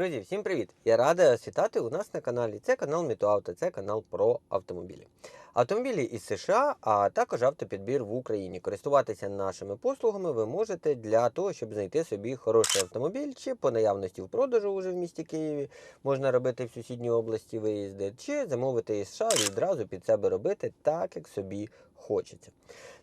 Друзі, всім привіт! Я радий вас вітати у нас на каналі. Це канал Мітоавто, це канал про автомобілі. Автомобілі із США, а також автопідбір в Україні. Користуватися нашими послугами ви можете для того, щоб знайти собі хороший автомобіль, чи по наявності в продажу уже в місті Києві можна робити в сусідній області виїзди, чи замовити із США і відразу під себе робити так, як собі хочеться.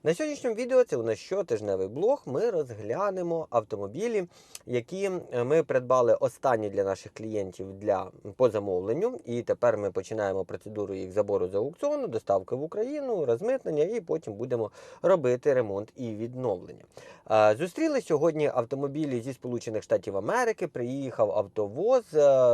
На сьогоднішньому відео це у нас щотижневий блог. Ми розглянемо автомобілі, які ми придбали останні для наших клієнтів для по замовленню. І тепер ми починаємо процедуру їх забору з аукціону, доставки в Україну, розмитнення, і потім будемо робити ремонт і відновлення. Зустріли сьогодні автомобілі зі Сполучених Штатів Америки. Приїхав автовоз,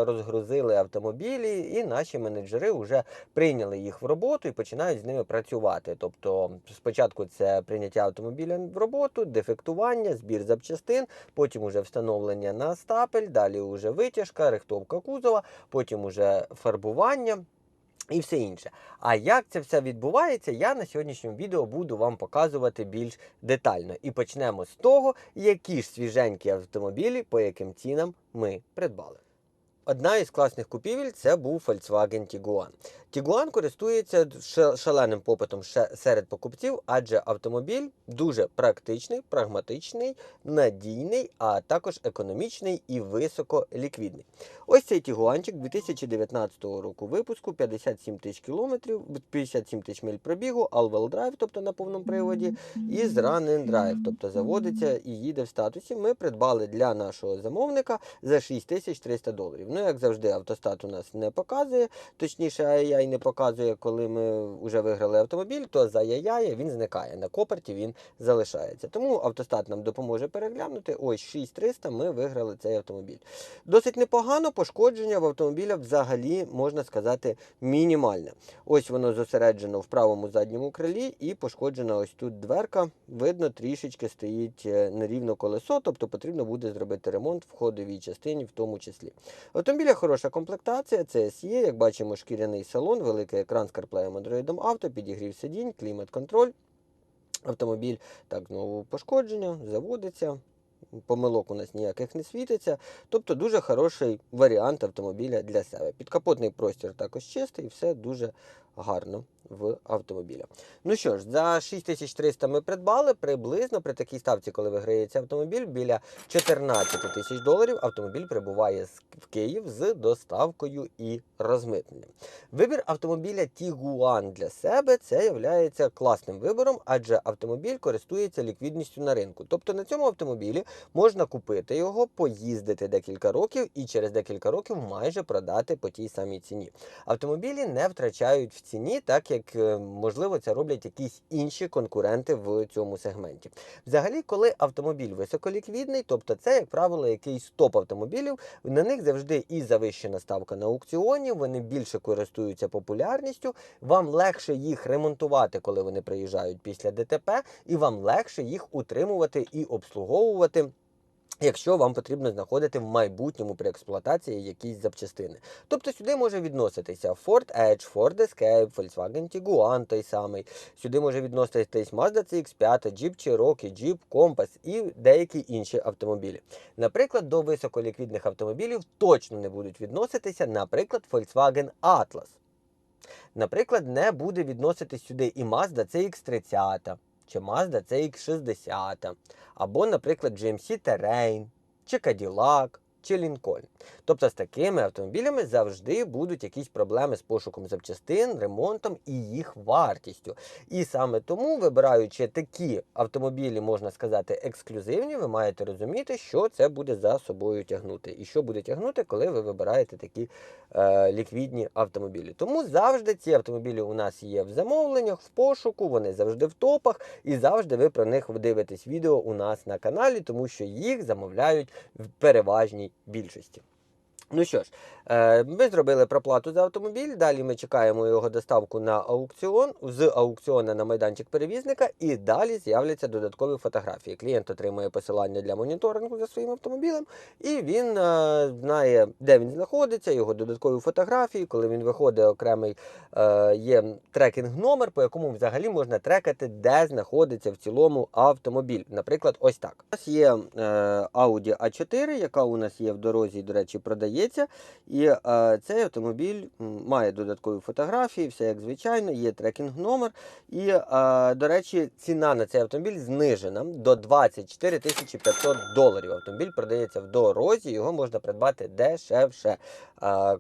розгрузили автомобілі, і наші менеджери вже прийняли їх в роботу і починають з ними працювати. Тобто, спочатку це прийняття автомобіля в роботу, дефектування, збір запчастин, потім уже встановлення на стапель, далі вже витяжка, рихтовка кузова, потім уже фарбування. І все інше. А як це все відбувається, я на сьогоднішньому відео буду вам показувати більш детально. І почнемо з того, які ж свіженькі автомобілі, по яким цінам ми придбали. Одна із класних купівель це був Volkswagen Tiguan. Tiguan користується шаленим попитом серед покупців, адже автомобіль дуже практичний, прагматичний, надійний, а також економічний і високоліквідний. Ось цей Тігуанчик 2019 року випуску, 57 тисяч кілометрів, 57 тисяч миль пробігу, all-wheel drive, тобто на повному приводі, і з run and drive, тобто заводиться і їде в статусі. Ми придбали для нашого замовника за 6300 доларів. Ну, як завжди, автостат у нас не показує, точніше, AI не показує, коли ми вже виграли автомобіль, то за яяє він зникає. На коперті він залишається. Тому автостат нам допоможе переглянути. Ось 6300 ми виграли цей автомобіль. Досить непогано, пошкодження в автомобіля взагалі, можна сказати, мінімальне. Ось воно зосереджено в правому задньому крилі і пошкоджена ось тут дверка. Видно, трішечки стоїть е, нерівно колесо, тобто потрібно буде зробити ремонт в ходовій частині, в тому числі. Автомобіля хороша комплектація, це SE, як бачимо, шкіряний салон, великий екран з CarPlay Android Auto, підігрів сидінь, клімат-контроль. Автомобіль так знову пошкодження, заводиться. Помилок у нас ніяких не світиться. Тобто дуже хороший варіант автомобіля для себе. Підкапотний простір також чистий, все дуже гарно в автомобіля. Ну що ж, за 6300 ми придбали приблизно при такій ставці, коли виграється автомобіль, біля 14 тисяч доларів автомобіль прибуває в Київ з доставкою і розмитненням. Вибір автомобіля Tiguan для себе це є класним вибором, адже автомобіль користується ліквідністю на ринку. Тобто на цьому автомобілі можна купити його, поїздити декілька років і через декілька років майже продати по тій самій ціні. Автомобілі не втрачають в ціні, так як е, можливо це роблять якісь інші конкуренти в цьому сегменті. Взагалі, коли автомобіль високоліквідний, тобто це, як правило, якийсь топ автомобілів, на них завжди і завищена ставка на аукціоні, вони більше користуються популярністю. Вам легше їх ремонтувати, коли вони приїжджають після ДТП, і вам легше їх утримувати і обслуговувати. Якщо вам потрібно знаходити в майбутньому при експлуатації якісь запчастини. Тобто сюди може відноситися Ford Edge, Ford Escape, Volkswagen Tiguan той самий. Сюди може відноситись Mazda CX-5, Jeep Cherokee, Jeep Compass і деякі інші автомобілі. Наприклад, до високоліквідних автомобілів точно не будуть відноситися, наприклад, Volkswagen Atlas. Наприклад, не буде відноситись сюди і Mazda CX-30, чи Mazda CX-60, або, наприклад, GMC Terrain, чи Cadillac, чи Lincoln. Тобто з такими автомобілями завжди будуть якісь проблеми з пошуком запчастин, ремонтом і їх вартістю. І саме тому, вибираючи такі автомобілі, можна сказати, ексклюзивні, ви маєте розуміти, що це буде за собою тягнути. І що буде тягнути, коли ви вибираєте такі е, ліквідні автомобілі. Тому завжди ці автомобілі у нас є в замовленнях, в пошуку, вони завжди в топах, і завжди ви про них дивитесь відео у нас на каналі, тому що їх замовляють в переважній більшості. Ну що ж, е, ми зробили проплату за автомобіль. Далі ми чекаємо його доставку на аукціон з аукціону на майданчик перевізника, і далі з'являться додаткові фотографії. Клієнт отримує посилання для моніторингу за своїм автомобілем, і він е, знає, де він знаходиться, його додаткові фотографії. Коли він виходить, окремий е, є трекінг номер, по якому взагалі можна трекати, де знаходиться в цілому автомобіль. Наприклад, ось так. У нас є Audi A4, яка у нас є в дорозі, до речі, продається. Продається. І е, цей автомобіль має додаткові фотографії, все як звичайно, є трекінг номер. І, е, до речі, ціна на цей автомобіль знижена до 24 500 доларів. Автомобіль продається в дорозі, його можна придбати дешевше. Е,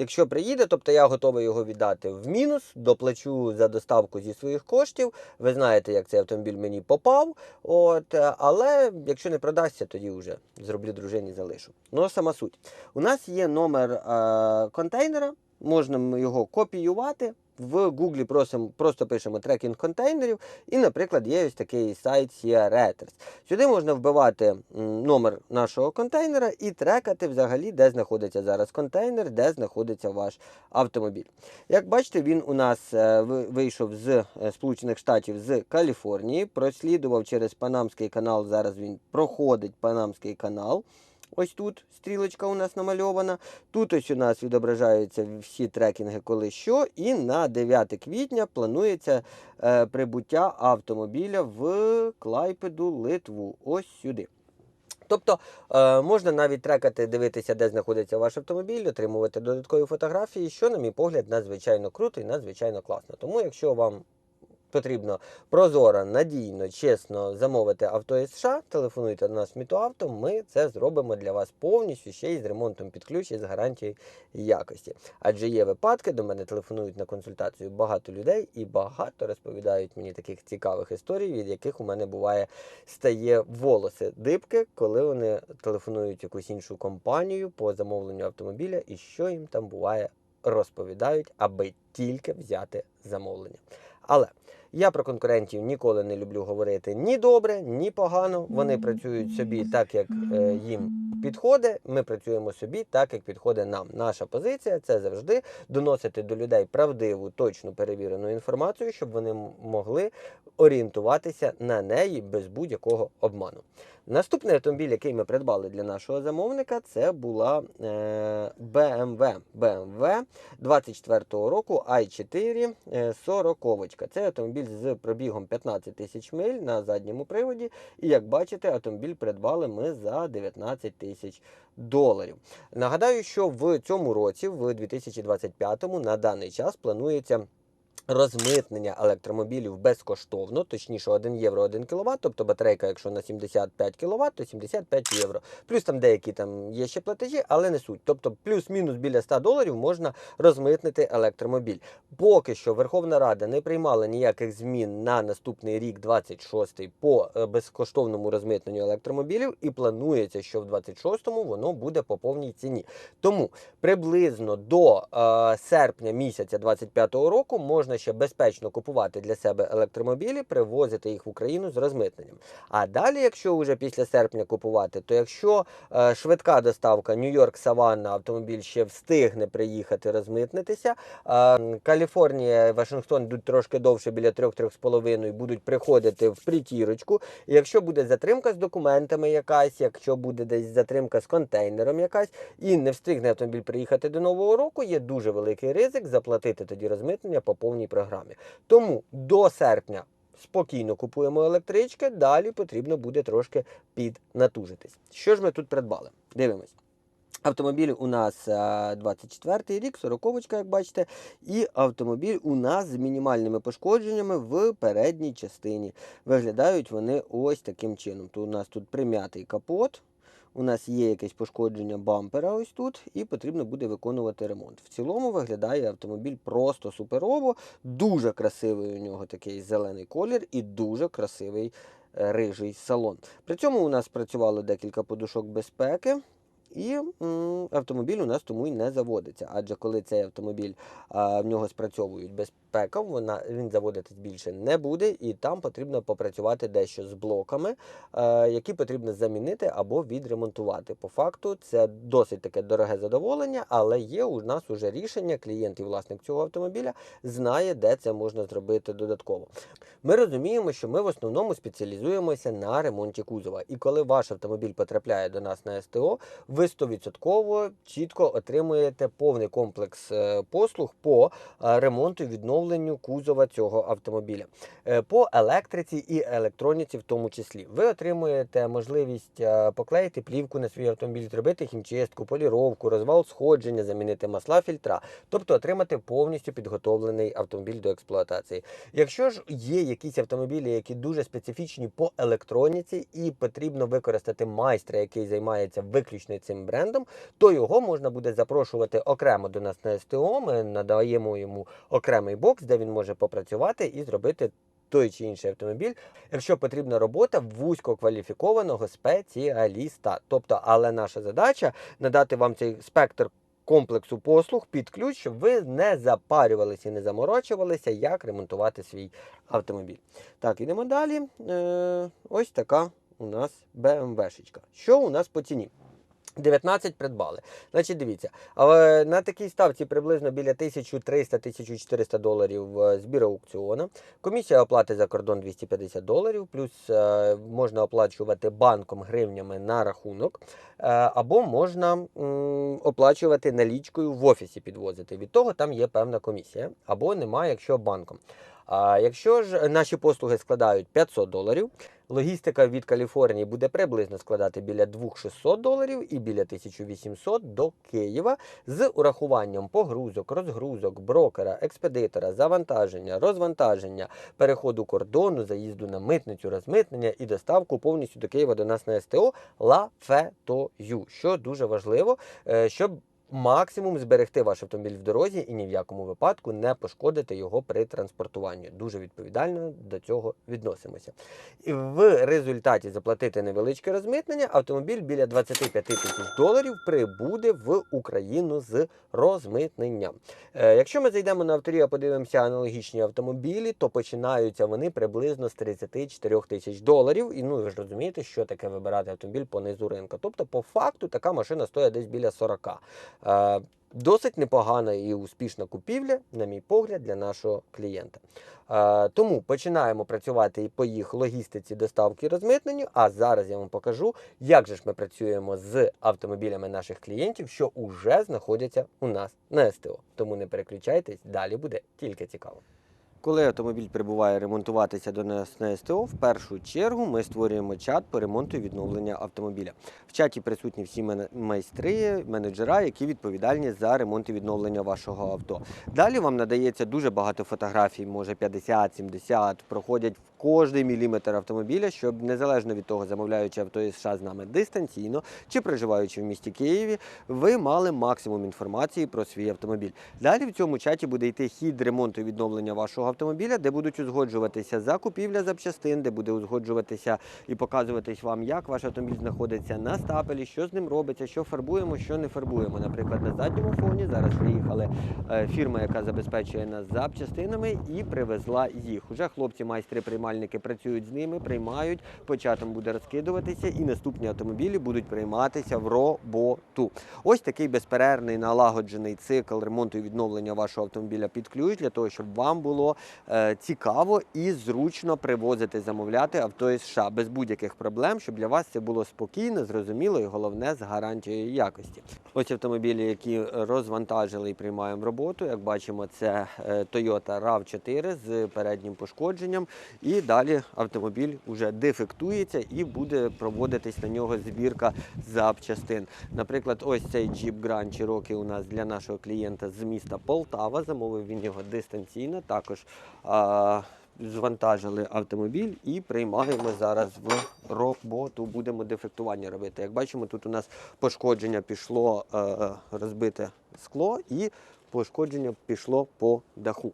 Якщо приїде, тобто я готовий його віддати в мінус, доплачу за доставку зі своїх коштів. Ви знаєте, як цей автомобіль мені попав. От, е, але якщо не продасться, тоді вже зроблю дружині, залишу. Ну, сама суть. У нас є номер е, контейнера, можна його копіювати. В Гуглі просимо, просто пишемо трекінг контейнерів, і, наприклад, є ось такий сайт Sierra Reuters. Сюди можна вбивати номер нашого контейнера і трекати взагалі, де знаходиться зараз контейнер, де знаходиться ваш автомобіль. Як бачите, він у нас е, вийшов з е, Сполучених Штатів з Каліфорнії, прослідував через Панамський канал. Зараз він проходить Панамський канал. Ось тут стрілочка у нас намальована. Тут ось у нас відображаються всі трекінги, коли що. І на 9 квітня планується е, прибуття автомобіля в Клайпеду, Литву. Ось сюди. Тобто е, можна навіть трекати, дивитися, де знаходиться ваш автомобіль, отримувати додаткові фотографії, що, на мій погляд, надзвичайно круто і надзвичайно класно. Тому, якщо вам потрібно прозоро, надійно, чесно замовити авто із США, телефонуйте до нас Мітоавто, ми це зробимо для вас повністю ще й з ремонтом під ключ і з гарантією якості. Адже є випадки, до мене телефонують на консультацію багато людей і багато розповідають мені таких цікавих історій, від яких у мене буває стає волоси дибки, коли вони телефонують якусь іншу компанію по замовленню автомобіля, і що їм там буває розповідають, аби тільки взяти замовлення. Але я про конкурентів ніколи не люблю говорити ні добре, ні погано. Вони працюють собі так, як е, їм підходить. Ми працюємо собі так, як підходить нам. Наша позиція це завжди доносити до людей правдиву, точну перевірену інформацію, щоб вони могли орієнтуватися на неї без будь-якого обману. Наступний автомобіль, який ми придбали для нашого замовника, це була е, BMW. BMW 24-го року i4 е, 40 Це автомобіль з пробігом 15 тисяч миль на задньому приводі. І як бачите, автомобіль придбали ми за 19 тисяч доларів. Нагадаю, що в цьому році, в 2025-му, на даний час планується. Розмитнення електромобілів безкоштовно, точніше 1 євро 1 кВт, тобто батарейка, якщо на 75 кВт, то 75 євро. Плюс там деякі там є ще платежі, але не суть. Тобто плюс-мінус біля 100 доларів можна розмитнити електромобіль. Поки що Верховна Рада не приймала ніяких змін на наступний рік, 26-й, по е, безкоштовному розмитненню електромобілів, і планується, що в 26-му воно буде по повній ціні. Тому приблизно до е, серпня місяця 25-го року можна ще безпечно купувати для себе електромобілі, привозити їх в Україну з розмитненням. А далі, якщо вже після серпня купувати, то якщо е, швидка доставка Нью-Йорк Саванна автомобіль ще встигне приїхати розмитнитися, е, Каліфорнія, Вашингтон йдуть трошки довше, біля 3-3,5 будуть приходити в притірочку. І якщо буде затримка з документами якась, якщо буде десь затримка з контейнером якась, і не встигне автомобіль приїхати до нового року, є дуже великий ризик заплатити тоді розмитнення по повній програмі. Тому до серпня спокійно купуємо електрички, далі потрібно буде трошки піднатужитись. Що ж ми тут придбали? Дивимось. Автомобіль у нас е, 24 рік, 40 як бачите, і автомобіль у нас з мінімальними пошкодженнями в передній частині. Виглядають вони ось таким чином. То у нас тут прим'ятий капот, у нас є якесь пошкодження бампера ось тут, і потрібно буде виконувати ремонт. В цілому виглядає автомобіль просто суперово, дуже красивий у нього такий зелений колір і дуже красивий е, рижий салон. При цьому у нас працювало декілька подушок безпеки. І автомобіль у нас тому і не заводиться. Адже коли цей автомобіль а, в нього спрацьовують безпека, вона він заводитись більше не буде, і там потрібно попрацювати дещо з блоками, а, які потрібно замінити або відремонтувати. По факту це досить таке дороге задоволення, але є у нас уже рішення. Клієнт і власник цього автомобіля знає, де це можна зробити додатково. Ми розуміємо, що ми в основному спеціалізуємося на ремонті кузова. І коли ваш автомобіль потрапляє до нас на СТО, ви 100% чітко отримуєте повний комплекс е, послуг по е, ремонту і відновленню кузова цього автомобіля. Е, По електриці і електроніці в тому числі. Ви отримуєте можливість поклеїти плівку на свій автомобіль, зробити хімчистку, поліровку, розвал сходження, замінити масла, фільтра, тобто отримати повністю підготовлений автомобіль до експлуатації. Якщо ж є якісь автомобілі, які дуже специфічні по електроніці, і потрібно використати майстра, який займається виключно цим брендом, то його можна буде запрошувати окремо до нас на СТО. Ми надаємо йому окремий бокс, де він може попрацювати і зробити. Той чи інший автомобіль, якщо потрібна робота вузькокваліфікованого спеціаліста. Тобто, але наша задача надати вам цей спектр комплексу послуг під ключ, щоб ви не запарювалися і не заморочувалися, як ремонтувати свій автомобіль. Так, ідемо далі. Е, ось така у нас BMW-шечка. Що у нас по ціні? 19 придбали. Значить, дивіться, але на такій ставці приблизно біля 1300-1400 доларів е, збір аукціону. Комісія оплати за кордон 250 доларів, плюс е, можна оплачувати банком гривнями на рахунок, е, або можна оплачувати налічкою в офісі підвозити. Від того там є певна комісія, або немає, якщо банком. А якщо ж наші послуги складають 500 доларів, логістика від Каліфорнії буде приблизно складати біля 2600 доларів і біля 1800 до Києва з урахуванням погрузок, розгрузок, брокера, експедитора, завантаження, розвантаження, переходу кордону, заїзду на митницю, розмитнення і доставку повністю до Києва до нас на СТО лафетою, що дуже важливо, е, щоб максимум зберегти ваш автомобіль в дорозі і ні в якому випадку не пошкодити його при транспортуванні. Дуже відповідально до цього відносимося. І в результаті заплатити невеличке розмитнення, автомобіль біля 25 тисяч доларів прибуде в Україну з розмитненням. Е, якщо ми зайдемо на авторія, подивимося аналогічні автомобілі, то починаються вони приблизно з 34 тисяч доларів. І ну ви ж розумієте, що таке вибирати автомобіль по низу ринку. Тобто, по факту, така машина стоїть десь біля 40. Е, Досить непогана і успішна купівля, на мій погляд, для нашого клієнта. Е, Тому починаємо працювати по їх логістиці доставки і розмитненню. А зараз я вам покажу, як же ж ми працюємо з автомобілями наших клієнтів, що вже знаходяться у нас на СТО. Тому не переключайтесь, далі буде тільки цікаво. Коли автомобіль прибуває ремонтуватися до нас на СТО, в першу чергу ми створюємо чат по ремонту і відновлення автомобіля. В чаті присутні всі майстри, менеджера, які відповідальні за ремонт і відновлення вашого авто. Далі вам надається дуже багато фотографій, може 50-70, проходять в кожний міліметр автомобіля, щоб незалежно від того, замовляючи авто із США з нами дистанційно чи проживаючи в місті Києві, ви мали максимум інформації про свій автомобіль. Далі в цьому чаті буде йти хід ремонту і відновлення вашого автомобіля, де будуть узгоджуватися закупівля запчастин, де буде узгоджуватися і показуватись вам, як ваш автомобіль знаходиться на стапелі, що з ним робиться, що фарбуємо, що не фарбуємо. Наприклад, на задньому фоні зараз приїхали е, фірма, яка забезпечує нас запчастинами, і привезла їх. Уже хлопці, майстри, приймальники працюють з ними, приймають. Початом буде розкидуватися, і наступні автомобілі будуть прийматися в роботу. Ось такий безперервний налагоджений цикл ремонту і відновлення вашого автомобіля під ключ для того, щоб вам було цікаво і зручно привозити, замовляти авто із США без будь-яких проблем, щоб для вас це було спокійно, зрозуміло і головне з гарантією якості. Ось автомобілі, які розвантажили і приймаємо в роботу. Як бачимо, це е, Toyota RAV4 з переднім пошкодженням. І далі автомобіль вже дефектується і буде проводитись на нього збірка запчастин. Наприклад, ось цей Jeep Grand Cherokee у нас для нашого клієнта з міста Полтава. Замовив він його дистанційно. Також звантажили автомобіль і приймаємо зараз в роботу. Будемо дефектування робити. Як бачимо, тут у нас пошкодження пішло е, розбите скло і пошкодження пішло по даху.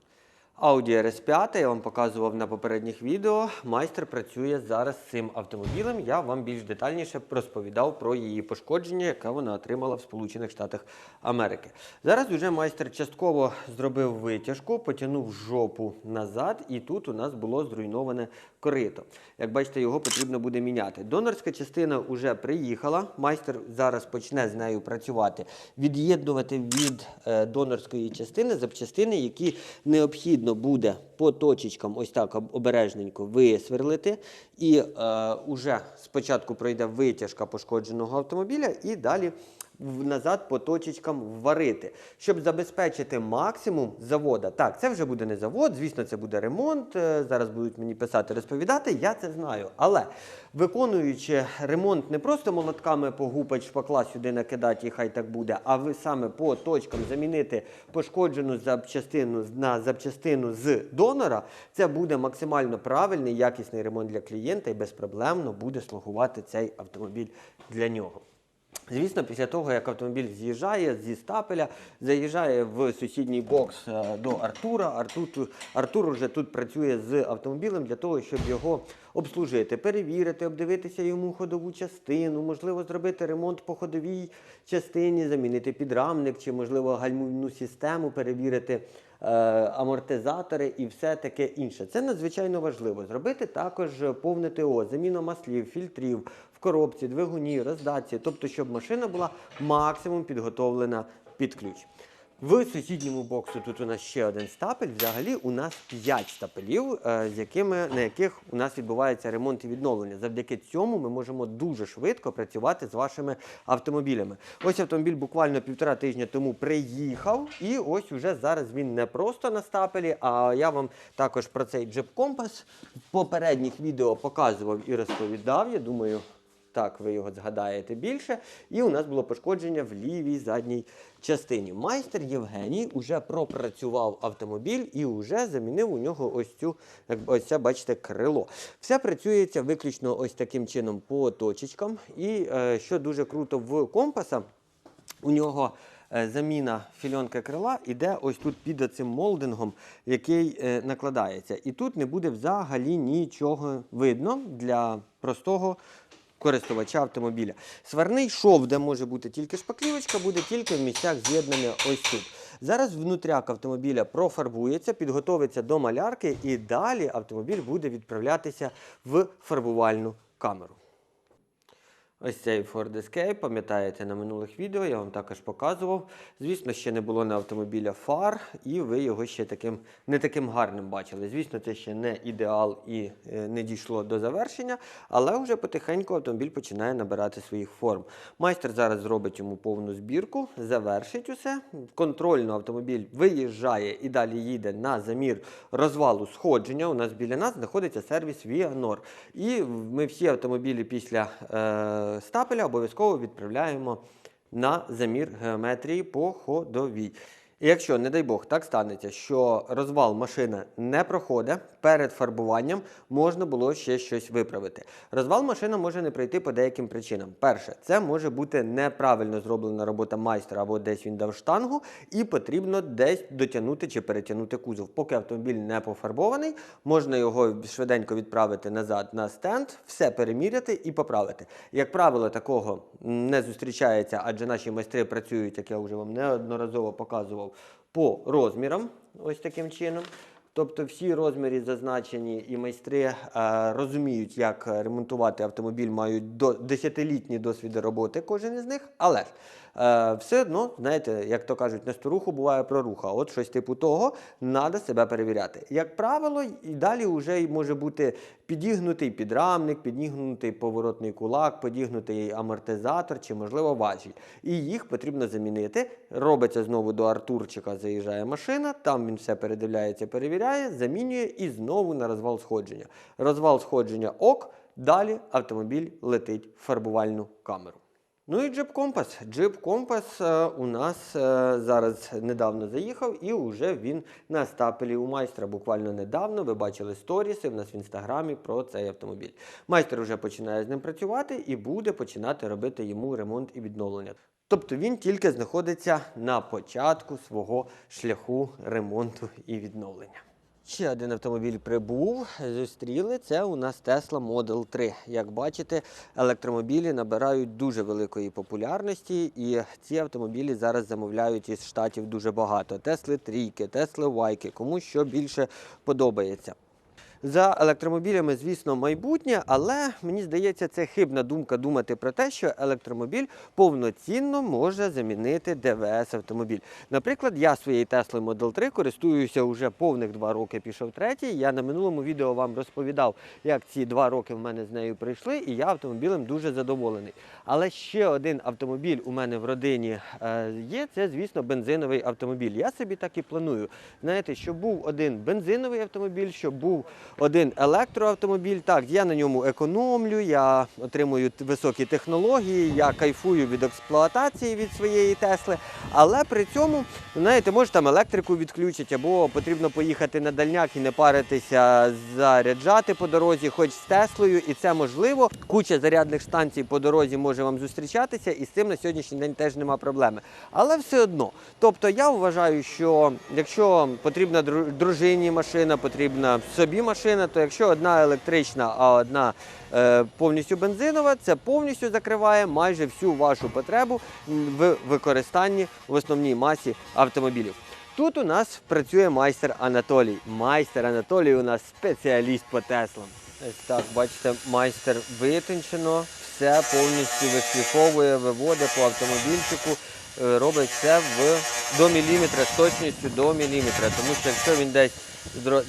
Audi RS5, я вам показував на попередніх відео. Майстер працює зараз з цим автомобілем. Я вам більш детальніше розповідав про її пошкодження, яке вона отримала в Сполучених Штатах Америки. Зараз уже майстер частково зробив витяжку, потягнув жопу назад, і тут у нас було зруйноване корито. Як бачите, його потрібно буде міняти. Донорська частина вже приїхала. Майстер зараз почне з нею працювати, від'єднувати від е, донорської частини запчастини, які необхідно буде по точечкам ось так обережненько висверлити. І е, уже спочатку пройде витяжка пошкодженого автомобіля, і далі назад по точечкам варити, щоб забезпечити максимум завода. Так, це вже буде не завод, звісно, це буде ремонт. е, Зараз будуть мені писати, розповідати. Я це знаю. Але виконуючи ремонт не просто молотками погупать, шпакла сюди накидати, і хай так буде, а ви саме по точкам замінити пошкоджену запчастину на запчастину з донора, це буде максимально правильний, якісний ремонт для клієнта і безпроблемно буде слугувати цей автомобіль для нього. Звісно, після того, як автомобіль з'їжджає зі стапеля, заїжджає в сусідній бокс е, до Артура. Артур, Артур вже тут працює з автомобілем для того, щоб його обслужити, перевірити, обдивитися йому ходову частину, можливо, зробити ремонт по ходовій частині, замінити підрамник чи, можливо, гальмівну систему, перевірити е, амортизатори і все таке інше. Це надзвичайно важливо. Зробити також повне ТО, заміна маслів, фільтрів коробці, двигуні, роздатці, тобто, щоб машина була максимум підготовлена під ключ. В сусідньому боксу тут у нас ще один стапель. Взагалі у нас 5 стапелів, е, з якими, на яких у нас відбувається ремонт і відновлення. Завдяки цьому ми можемо дуже швидко працювати з вашими автомобілями. Ось автомобіль буквально півтора тижня тому приїхав, і ось уже зараз він не просто на стапелі, а я вам також про цей джип компас в попередніх відео показував і розповідав. Я думаю, так, ви його згадаєте більше. І у нас було пошкодження в лівій задній частині. Майстер Євгеній уже пропрацював автомобіль і вже замінив у нього ось цю, ось це, бачите, крило. Все працюється виключно ось таким чином по точечкам. І е, що дуже круто в компаса, у нього е, заміна фільонки крила іде ось тут під цим молдингом, який е, накладається. І тут не буде взагалі нічого видно для простого користувача автомобіля. Сварний шов, де може бути тільки шпаклівочка, буде тільки в місцях з'єднання ось тут. Зараз внутряк автомобіля профарбується, підготовиться до малярки, і далі автомобіль буде відправлятися в фарбувальну камеру. Ось цей Ford Escape, пам'ятаєте, на минулих відео я вам також показував. Звісно, ще не було на автомобіля фар, і ви його ще таким не таким гарним бачили. Звісно, це ще не ідеал і е, не дійшло до завершення, але вже потихеньку автомобіль починає набирати своїх форм. Майстер зараз зробить йому повну збірку, завершить усе. Контрольно автомобіль виїжджає і далі їде на замір розвалу сходження. У нас біля нас знаходиться сервіс Vianor. І ми всі автомобілі після е, стапеля обов'язково відправляємо на замір геометрії по ходовій. Якщо, не дай Бог, так станеться, що розвал машина не проходить, перед фарбуванням можна було ще щось виправити. Розвал машина може не пройти по деяким причинам. Перше, це може бути неправильно зроблена робота майстра, або десь він дав штангу, і потрібно десь дотягнути чи перетягнути кузов. Поки автомобіль не пофарбований, можна його швиденько відправити назад на стенд, все переміряти і поправити. Як правило, такого не зустрічається, адже наші майстри працюють, як я вже вам неодноразово показував, по розмірам, ось таким чином. Тобто всі розміри зазначені, і майстри е, розуміють, як ремонтувати автомобіль, мають до 10-літні досвіди роботи, кожен із них. Але ж все одно, знаєте, як то кажуть, на сторуху буває проруха. От щось типу того, треба себе перевіряти. Як правило, і далі вже може бути підігнутий підрамник, підігнутий поворотний кулак, підігнутий амортизатор чи, можливо, важіль. І їх потрібно замінити. Робиться знову до Артурчика, заїжджає машина, там він все передивляється, перевіряє, замінює і знову на розвал сходження. Розвал сходження ок, далі автомобіль летить в фарбувальну камеру. Ну і джип компас. Джип компас е, у нас е, зараз недавно заїхав, і вже він на стапелі у майстра. Буквально недавно ви бачили сторіси в нас в інстаграмі про цей автомобіль. Майстер вже починає з ним працювати і буде починати робити йому ремонт і відновлення. Тобто він тільки знаходиться на початку свого шляху ремонту і відновлення. Ще один автомобіль прибув, зустріли. Це у нас Tesla Model 3. Як бачите, електромобілі набирають дуже великої популярності, і ці автомобілі зараз замовляють із штатів дуже багато. Тесли трійки, Тесли Вайки, кому що більше подобається. За електромобілями, звісно, майбутнє, але мені здається, це хибна думка думати про те, що електромобіль повноцінно може замінити ДВС автомобіль. Наприклад, я своєю Tesla Model 3 користуюся вже повних два роки, пішов третій. Я на минулому відео вам розповідав, як ці два роки в мене з нею пройшли, і я автомобілем дуже задоволений. Але ще один автомобіль у мене в родині е, є. Це, звісно, бензиновий автомобіль. Я собі так і планую. Знаєте, щоб був один бензиновий автомобіль, щоб був один електроавтомобіль. Так, я на ньому економлю, я отримую високі технології, я кайфую від експлуатації від своєї Тесли. Але при цьому, знаєте, може там електрику відключать, або потрібно поїхати на дальняк і не паритися, заряджати по дорозі, хоч з Теслою, і це можливо. Куча зарядних станцій по дорозі може вам зустрічатися, і з цим на сьогоднішній день теж нема проблеми. Але все одно. Тобто я вважаю, що якщо потрібна дружині машина, потрібна собі машина, то якщо одна електрична, а одна е, повністю бензинова, це повністю закриває майже всю вашу потребу в використанні в основній масі автомобілів. Тут у нас працює майстер Анатолій. Майстер Анатолій у нас спеціаліст по Теслам. Так, бачите, майстер витончено, все повністю вишліфовує, виводить по автомобільчику, е, робить все в, до міліметра, з точністю до міліметра. Тому що якщо він десь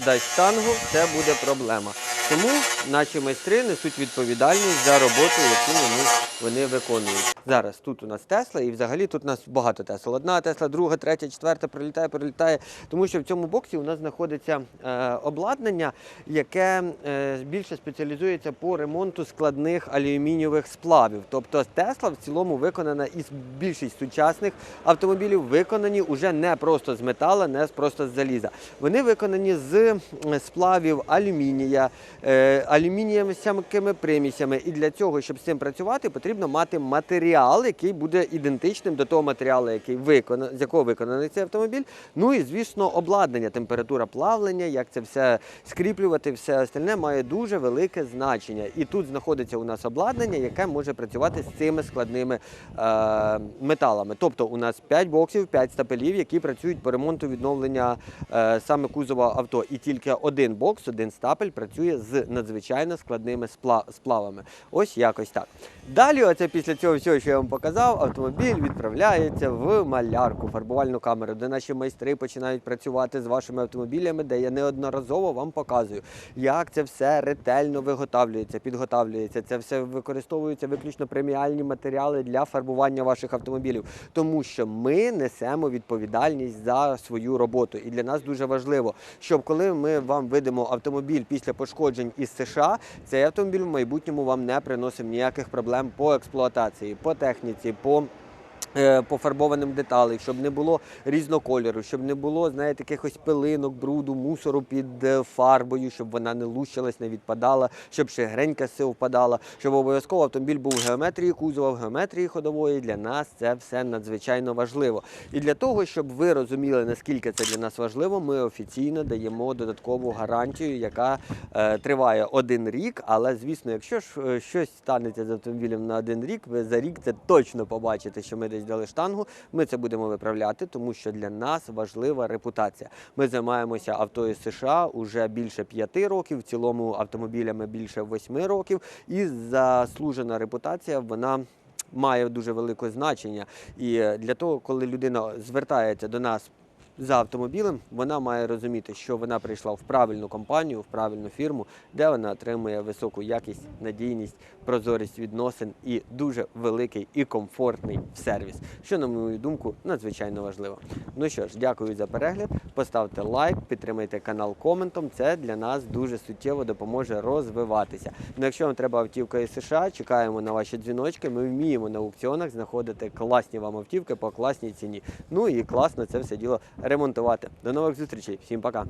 дасть штангу, це буде проблема. Тому наші майстри несуть відповідальність за роботу, яку вони, вони виконують. Зараз тут у нас Тесла, і взагалі тут у нас багато Тесл. Одна Тесла, друга, третя, четверта прилітає, прилітає. Тому що в цьому боксі у нас знаходиться е, обладнання, яке е, більше спеціалізується по ремонту складних алюмінієвих сплавів. Тобто Тесла в цілому виконана із більшість сучасних автомобілів виконані уже не просто з метала, не просто з заліза. Вони виконані з сплавів алюмінія, е, алюмінієвими примісями. І для цього, щоб з цим працювати, потрібно мати матеріал, який буде ідентичним до того матеріалу, який викона... з якого виконаний цей автомобіль. Ну і звісно, обладнання, температура плавлення, як це все скріплювати, все остальне має дуже велике значення. І тут знаходиться у нас обладнання, яке може працювати з цими складними е, металами. Тобто у нас 5 боксів, 5 стапелів, які працюють по ремонту відновлення е, саме кузова авто. І тільки один бокс, один стапель працює з надзвичайно складними сплавами. Ось якось так. Далі, оце після цього всього, що я вам показав, автомобіль відправляється в малярку, фарбувальну камеру, де наші майстри починають працювати з вашими автомобілями, де я неодноразово вам показую, як це все ретельно виготовлюється, підготовлюється. Це все використовуються виключно преміальні матеріали для фарбування ваших автомобілів, тому що ми несемо відповідальність за свою роботу. І для нас дуже важливо, щоб коли ми вам видимо автомобіль після пошкоджень із США, цей автомобіль в майбутньому вам не приносив ніяких проблем по експлуатації, по техніці, по пофарбованим деталей, щоб не було різнокольору, щоб не було, знаєте, якихось пилинок, бруду, мусору під е, фарбою, щоб вона не лущилась, не відпадала, щоб ще гренька все впадала, щоб обов'язково автомобіль був в геометрії кузова, в геометрії ходової. Для нас це все надзвичайно важливо. І для того, щоб ви розуміли, наскільки це для нас важливо, ми офіційно даємо додаткову гарантію, яка е, триває один рік. Але звісно, якщо ж е, щось станеться з автомобілем на один рік, ви за рік це точно побачите, що ми десь дали штангу. Ми це будемо виправляти, тому що для нас важлива репутація. Ми займаємося авто із США уже більше п'яти років, в цілому автомобілями більше восьми років. І заслужена репутація вона. Має дуже велике значення, і для того, коли людина звертається до нас за автомобілем, вона має розуміти, що вона прийшла в правильну компанію, в правильну фірму, де вона отримує високу якість, надійність, прозорість відносин і дуже великий і комфортний сервіс, що, на мою думку, надзвичайно важливо. Ну що ж, дякую за перегляд. Поставте лайк, підтримайте канал коментом. Це для нас дуже суттєво допоможе розвиватися. Ну, якщо вам треба автівка із США, чекаємо на ваші дзвіночки. Ми вміємо на аукціонах знаходити класні вам автівки по класній ціні. Ну і класно це все діло ремонтувати. До нових зустрічей. Всім пока.